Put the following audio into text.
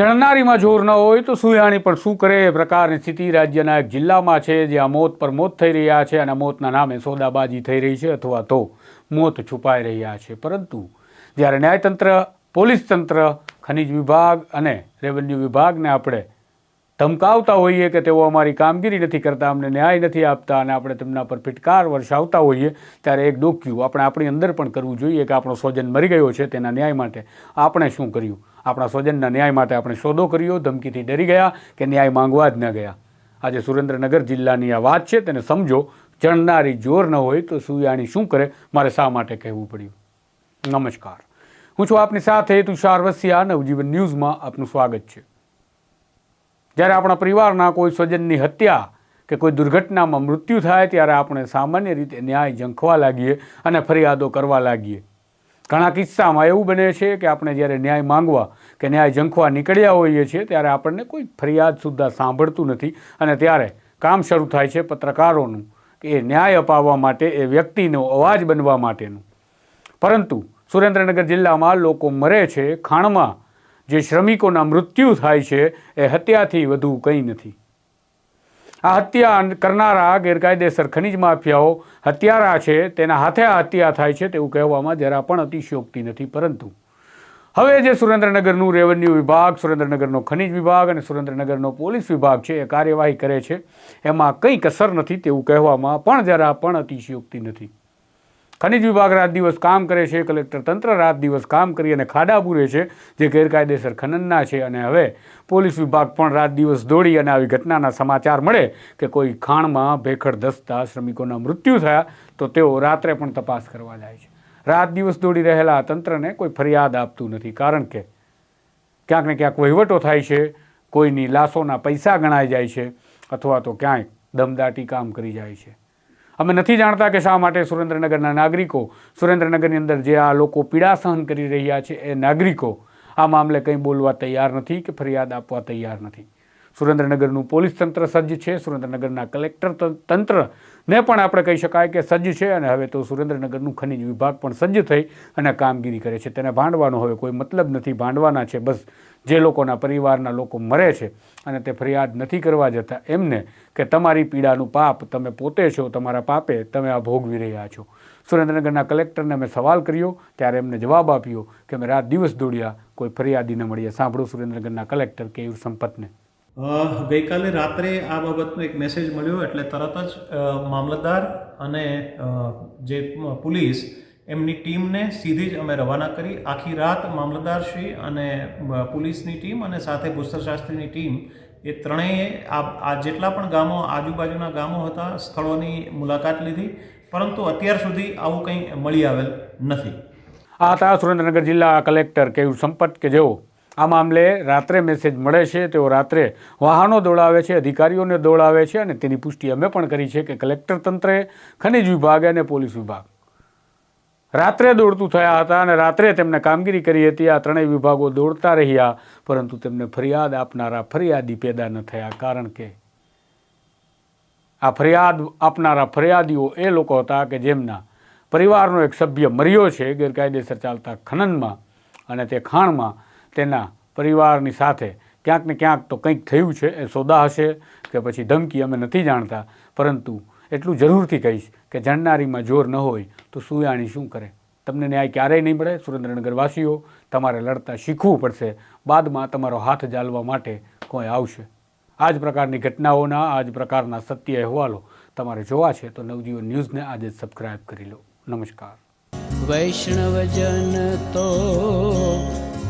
ચણનારીમાં જોર ન હોય તો સુયાણી પણ શું કરે? એ પ્રકારની સ્થિતિ રાજ્યના એક જિલ્લામાં છે, જ્યાં મોત પર મોત થઈ રહ્યા છે અને મોતના નામે સોદાબાજી થઈ રહી છે અથવા તો મોત છુપાઈ રહ્યા છે. પરંતુ જ્યારે ન્યાયતંત્ર, પોલીસ તંત્ર, ખનિજ વિભાગ અને રેવન્યુ વિભાગને આપણે ધમકાવતા હોઈએ કે તેઓ અમારી કામગીરી નથી કરતા, અમને ન્યાય નથી આપતા અને આપણે તેમના પર ફિટકાર વર્ષાવતા હોઈએ ત્યારે એક ડોક્યું આપણે આપણી અંદર પણ કરવું જોઈએ કે આપણો સ્વજન મરી ગયો છે તેના ન્યાય માટે. આપણે શું કર્યું? આપણા સ્વજનના ન્યાય માટે આપણે સોદો કર્યો, ધમકીથી ડરી ગયા કે ન્યાય માંગવા જ ન ગયા. આજે સુરેન્દ્રનગર જિલ્લાની આ વાત છે, તેને સમજો. ચણનારી જોર ન હોય તો સુયાણી શું કરે? મારે શા માટે કહેવું પડ્યું? નમસ્કાર. હું છું આપની સાથે તુષાર વસિયા, નવજીવન ન્યૂઝમાં આપનું સ્વાગત છે. જ્યારે આપણા પરિવારના કોઈ સ્વજનની હત્યા કે કોઈ દુર્ઘટનામાં મૃત્યુ થાય ત્યારે આપણે સામાન્ય રીતે ન્યાય ઝંખવા લાગીએ અને ફરિયાદો કરવા લાગીએ. ઘણા કિસ્સામાં એવું બને છે કે આપણે જ્યારે ન્યાય માંગવા કે ન્યાય ઝંખવા નીકળ્યા હોઈએ છીએ ત્યારે આપણને કોઈ ફરિયાદ સુદ્ધા સાંભળતું નથી અને ત્યારે કામ શરૂ થાય છે પત્રકારોનું કે એ ન્યાય અપાવવા માટે, એ વ્યક્તિનો અવાજ બનવા માટેનું. પરંતુ સુરેન્દ્રનગર જિલ્લામાં લોકો મરે છે, ખાણમાં જે શ્રમિકોના મૃત્યુ થાય છે, એ હત્યાથી વધુ કંઈ નથી. આ હત્યા કરનારા ગેરકાયદેસર ખનિજ માફિયાઓ હત્યારા છે, તેના હાથે આ હત્યા થાય છે તેવું કહેવામાં જરા પણ અતિશયોક્તિ નથી, પરંતુ હવે જે સુરેન્દ્રનગરનું રેવન્યુ વિભાગ, સુરેન્દ્રનગરનો ખનિજ વિભાગ અને સુરેન્દ્રનગરનો પોલીસ વિભાગ છે, એ કાર્યવાહી કરે છે, એમાં કંઈ કસર નથી તેવું કહેવામાં પણ જરા પણ અતિશયોક્તિ નથી. ખનિજ વિભાગ રાત દિવસ કામ કરે છે, કલેક્ટર તંત્ર રાત દિવસ કામ કરી અને ખાડા પૂરે છે, જે ગેરકાયદેસર ખનનના છે. અને હવે પોલીસ વિભાગ પણ રાત દિવસ દોડી અને આવી ઘટનાના સમાચાર મળે કે કોઈ ખાણમાં ભેખડ ધસતા શ્રમિકોના મૃત્યુ થયા, તો તેઓ રાત્રે પણ તપાસ કરવા જાય છે. રાત દિવસ દોડી રહેલા તંત્રને કોઈ ફરિયાદ આપતું નથી, કારણ કે ક્યાંક ને ક્યાંક વહીવટો થાય છે, કોઈની લાશોના પૈસા ગણાઈ જાય છે, અથવા તો ક્યાંય દમદાટી કામ કરી જાય છે. અમે નથી જાણતા કે શા માટે સુરેન્દ્રનગરના નાગરિકો, સુરેન્દ્રનગરની અંદર જે આ લોકો પીડા સહન કરી રહ્યા છે એ નાગરિકો આ મામલે કંઈ બોલવા તૈયાર નથી કે ફરિયાદ આપવા તૈયાર નથી. સુરેન્દ્રનગરનું પોલીસ તંત્ર સજ્જ છે. સુરેન્દ્રનગરના કલેક્ટર તંત્રને પણ આપણે કહી શકાય કે સજ્જ છે અને હવે તો સુરેન્દ્રનગરનું ખનિજ વિભાગ પણ સજ્જ થઈ અને કામગીરી કરે છે. તેને ભાંડવાનો હવે કોઈ મતલબ નથી. ભાંડવાના છે બસ જે લોકોના પરિવારના લોકો મરે છે અને તે ફરિયાદ નથી કરવા જતા એમને કે તમારી પીડાનું પાપ તમે પોતે છો, તમારા પાપે તમે આ ભોગવી રહ્યા છો. સુરેન્દ્રનગરના કલેક્ટરને મેં સવાલ કર્યો, ત્યારે એમને જવાબ આપ્યો કે અમે રાત દિવસ દોડ્યા, કોઈ ફરિયાદી ન મળીએ સાંભળો સુરેન્દ્રનગરના કલેક્ટર કેયુર સંપતને. ગઈકાલે રાત્રે આ બાબતનો એક મેસેજ મળ્યો એટલે તરત જ મામલતદાર અને જે પોલીસ એમની ટીમને સીધી જ અમે રવાના કરી. આખી રાત મામલતદારશ્રી અને પોલીસની ટીમ અને સાથે ભૂસ્તરશાસ્ત્રીની ટીમ એ ત્રણેય આ આ જેટલા પણ ગામો આજુબાજુના ગામો હતા, સ્થળોની મુલાકાત લીધી. પરંતુ અત્યાર સુધી આવું કંઈ મળી આવેલ નથી. આ હતા સુરેન્દ્રનગર જિલ્લા કલેક્ટર કેવું સંપત કે જેઓ આ મામલે રાત્રે મેસેજ મળે છે, તેઓ રાત્રે વાહનો દોડાવે છે, અધિકારીઓને દોડાવે છે અને તેની પુષ્ટિ અમે પણ કરી છે કે કલેક્ટર તંત્રે, ખનિજ વિભાગ અને પોલીસ વિભાગ રાત્રે દોડતું થયા હતા અને રાત્રે તેમને કામગીરી કરી હતી. આ ત્રણેય વિભાગો દોડતા રહ્યા, પરંતુ તેમને ફરિયાદ આપનારા ફરિયાદી પેદા ન થયા. કારણ કે આ ફરિયાદ આપનારા ફરિયાદીઓ એ લોકો હતા કે જેમના પરિવારનો એક સભ્ય મર્યો છે, ગેરકાયદેસર ચાલતા ખનનમાં અને તે ખાણમાં તેના પરિવારની સાથે ક્યાંક ને ક્યાંક તો કંઈક થયું છે, એ સોદા હશે કે પછી ધમકી અમે નથી જાણતા. પરંતુ એટલું જરૂરથી કહીશ કે જણનારીમાં જોર ન હોય તો સુયાણી શું કરે? તમને ન્યાય ક્યારેય નહીં મળે? સુરેન્દ્રનગરવાસીઓ, તમારે લડતા શીખવું પડશે. બાદમાં તમારો હાથ જાલવા માટે કોઈ આવશે. આ જ પ્રકારની ઘટનાઓના આ જ પ્રકારના સત્ય અહેવાલો તમારે જોવા છે તો નવજીવન ન્યૂઝને આજે જ સબસ્ક્રાઇબ કરી લો. નમસ્કાર. વૈષ્ણવજન તો